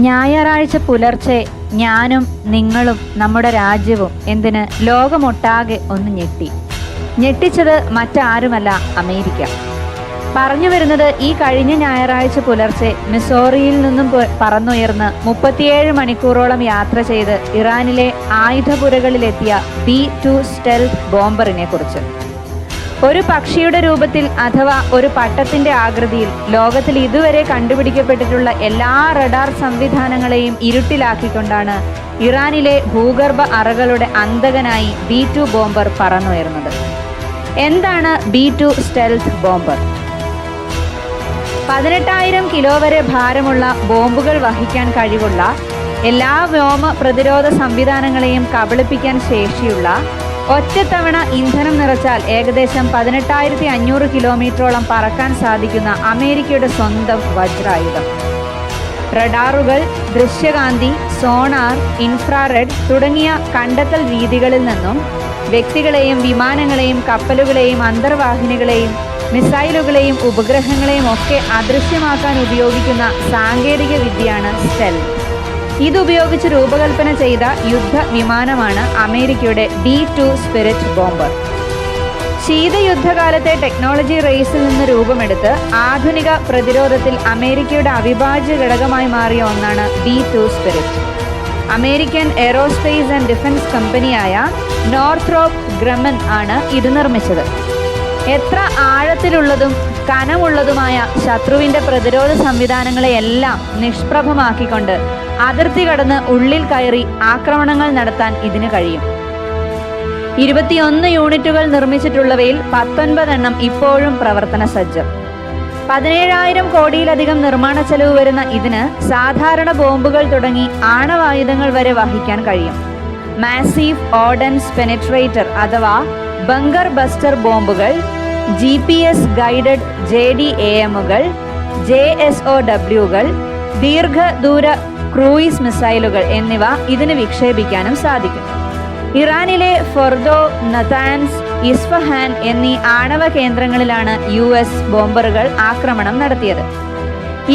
ഞായറാഴ്ച പുലർച്ചെ ഞാനും നിങ്ങളും നമ്മുടെ രാജ്യവും എന്തിന് ലോകമൊട്ടാകെ ഒന്ന് ഞെട്ടി. ഞെട്ടിച്ചത് മറ്റാരുമല്ല അമേരിക്ക. പറഞ്ഞു വരുന്നത് ഈ കഴിഞ്ഞ ഞായറാഴ്ച പുലർച്ചെ മിസോറിയിൽ നിന്നും പറന്നുയർന്ന് മുപ്പത്തിയേഴ് മണിക്കൂറോളം യാത്ര ചെയ്ത് ഇറാനിലെ ആയുധപുരകളിലെത്തിയ ബി ടു സ്റ്റെൽത്ത് ബോംബറിനെ കുറിച്ച് ഒരു പക്ഷിയുടെ രൂപത്തിൽ അഥവാ ഒരു പട്ടത്തിന്റെ ആകൃതിയിൽ ലോകത്തിൽ ഇതുവരെ കണ്ടുപിടിക്കപ്പെട്ടിട്ടുള്ള എല്ലാ റഡാർ സംവിധാനങ്ങളെയും ഇരുട്ടിലാക്കിക്കൊണ്ടാണ് ഇറാനിലെ ഭൂഗർഭ അറകളുടെ അന്തകനായി ബി ടു ബോംബർ പറന്നുയർന്നത്. എന്താണ് ബി ടു സ്റ്റെൽത്ത് ബോംബർ? പതിനെട്ടായിരം കിലോ വരെ ഭാരമുള്ള ബോംബുകൾ വഹിക്കാൻ കഴിവുള്ള എല്ലാ വ്യോമ പ്രതിരോധ സംവിധാനങ്ങളെയും കബളിപ്പിക്കാൻ ശേഷിയുള്ള ഒറ്റത്തവണ ഇന്ധനം നിറച്ചാൽ ഏകദേശം പതിനെട്ടായിരത്തി അഞ്ഞൂറ് കിലോമീറ്ററോളം പറക്കാൻ സാധിക്കുന്ന അമേരിക്കയുടെ സ്വന്തം വജ്രായുധം. റഡാറുകൾ ദൃശ്യകാന്തി സോണാർ ഇൻഫ്രാറെഡ് തുടങ്ങിയ കണ്ടെത്തൽ രീതികളിൽ നിന്നും വ്യക്തികളെയും വിമാനങ്ങളെയും കപ്പലുകളെയും അന്തർവാഹിനികളെയും മിസൈലുകളെയും ഉപഗ്രഹങ്ങളെയും ഒക്കെ അദൃശ്യമാക്കാൻ ഉപയോഗിക്കുന്ന സാങ്കേതിക വിദ്യയാണ് സ്റ്റെൽ ഇതുപയോഗിച്ച് രൂപകൽപ്പന ചെയ്ത യുദ്ധ വിമാനമാണ് അമേരിക്കയുടെ ബി ടു സ്പിരിറ്റ് ബോംബർ ശീതയുദ്ധകാലത്തെ ടെക്നോളജി റേസിൽ നിന്ന് രൂപമെടുത്ത് ആധുനിക പ്രതിരോധത്തിൽ അമേരിക്കയുടെ അവിഭാജ്യ ഘടകമായി മാറിയ ഒന്നാണ് B two spirit. American aerospace and defence കമ്പനിയായ നോർത്ത്രോപ്പ് ഗ്രമൻ ആണ് ഇത് നിർമ്മിച്ചത്. എത്ര ആഴത്തിലുള്ളതും കനമുള്ളതുമായ ശത്രുവിന്റെ പ്രതിരോധ സംവിധാനങ്ങളെയെല്ലാം നിഷ്പ്രഭമാക്കിക്കൊണ്ട് അതിർത്തി കടന്ന് ഉള്ളിൽ കയറി ആക്രമണങ്ങൾ നടത്താൻ ഇതിന് കഴിയും. ഇരുപത്തിയൊന്ന് യൂണിറ്റുകൾ നിർമ്മിച്ചിട്ടുള്ളവയിൽ പത്തൊൻപതെണ്ണം ഇപ്പോഴും പ്രവർത്തന സജ്ജം. പതിനേഴായിരം കോടിയിലധികം നിർമ്മാണ ചെലവ് വരുന്ന ഇതിന് സാധാരണ ബോംബുകൾ തുടങ്ങി ആണവായുധങ്ങൾ വരെ വഹിക്കാൻ കഴിയും. മാസീവ് ഓർഡൻസ് പെനിട്രേറ്റർ അഥവാ ബങ്കർ ബസ്റ്റർ ബോംബുകൾ G P S guided J D A എമ്മുകൾ J S O ഡബ്ല്യുകൾ ദീർഘദൂര ക്രൂയിസ് മിസൈലുകൾ എന്നിവ ഇതിന് വിക്ഷേപിക്കാനും സാധിക്കും. ഇറാനിലെ ഫൊർദോ നതാൻസ് ഇസ്ഫഹാൻ എന്നീ ആണവ കേന്ദ്രങ്ങളിലാണ് യു എസ് ബോംബറുകൾ ആക്രമണം നടത്തിയത്.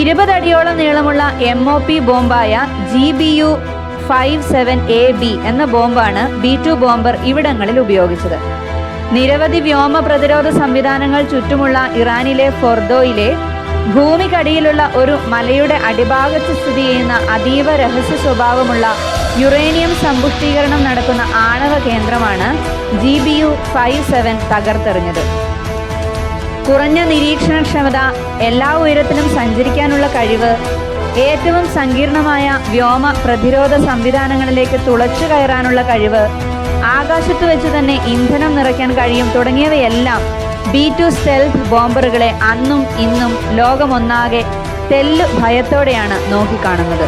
ഇരുപതടിയോളം നീളമുള്ള M O P ബോംബായ G B U five seven A B എന്ന ബോംബാണ് ബി ടു ബോംബർ ഇവിടങ്ങളിൽ ഉപയോഗിച്ചത്. നിരവധി വ്യോമ പ്രതിരോധ സംവിധാനങ്ങൾ ചുറ്റുമുള്ള ഇറാനിലെ ഫൊർദോയിലെ ഭൂമിക്കടിയിലുള്ള ഒരു മലയുടെ അടിഭാഗത്ത് സ്ഥിതി ചെയ്യുന്ന അതീവ രഹസ്യ സ്വഭാവമുള്ള യുറേനിയം സമ്പുഷ്ടീകരണം നടക്കുന്ന ആണവ കേന്ദ്രമാണ് G B U five seven തകർത്തെറിഞ്ഞത്. കുറഞ്ഞ നിരീക്ഷണക്ഷമത എല്ലാ ഉയരത്തിലും സഞ്ചരിക്കാനുള്ള കഴിവ് ഏറ്റവും സങ്കീർണമായ വ്യോമ പ്രതിരോധ സംവിധാനങ്ങളിലേക്ക് തുളച്ചു കയറാനുള്ള കഴിവ് ആകാശത്ത് വെച്ച് തന്നെ ഇന്ധനം നിറയ്ക്കാൻ കഴിയും തുടങ്ങിയവയെല്ലാം ബി ടു സ്റ്റെൽത്ത് ബോംബറുകളെ അന്നും ഇന്നും ലോകമൊന്നാകെ തെല്ലു ഭയത്തോടെയാണ് നോക്കിക്കാണുന്നത്.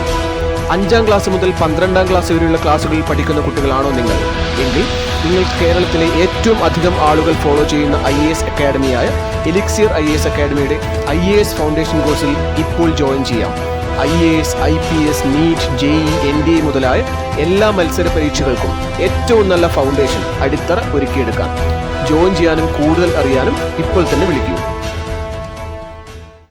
അഞ്ചാം ക്ലാസ് മുതൽ പന്ത്രണ്ടാം ക്ലാസ് വരെയുള്ള ക്ലാസ്സുകളിൽ പഠിക്കുന്ന കുട്ടികളാണോ നിങ്ങൾ? എങ്കിൽ നിങ്ങൾ കേരളത്തിലെ ഏറ്റവും അധികം ആളുകൾ ഫോളോ ചെയ്യുന്ന ഐ എ എസ് അക്കാഡമിയായ എലിക്സിയർ ഐ എ എസ് അക്കാഡമിയുടെ ഐ എ എസ് ഫൗണ്ടേഷൻ കോഴ്സിൽ ഇപ്പോൾ ജോയിൻ ചെയ്യാം. I A S I P S NEET J E N D A മുതലായ എല്ലാ മത്സര പരീക്ഷകൾക്കും ഏറ്റവും നല്ല ഫൗണ്ടേഷൻ അടിത്തറ ഒരുക്കിയെടുക്കാം. ജോയിൻ ചെയ്യാനും കൂടുതൽ അറിയാനും ഇപ്പോൾ തന്നെ വിളിക്കൂ.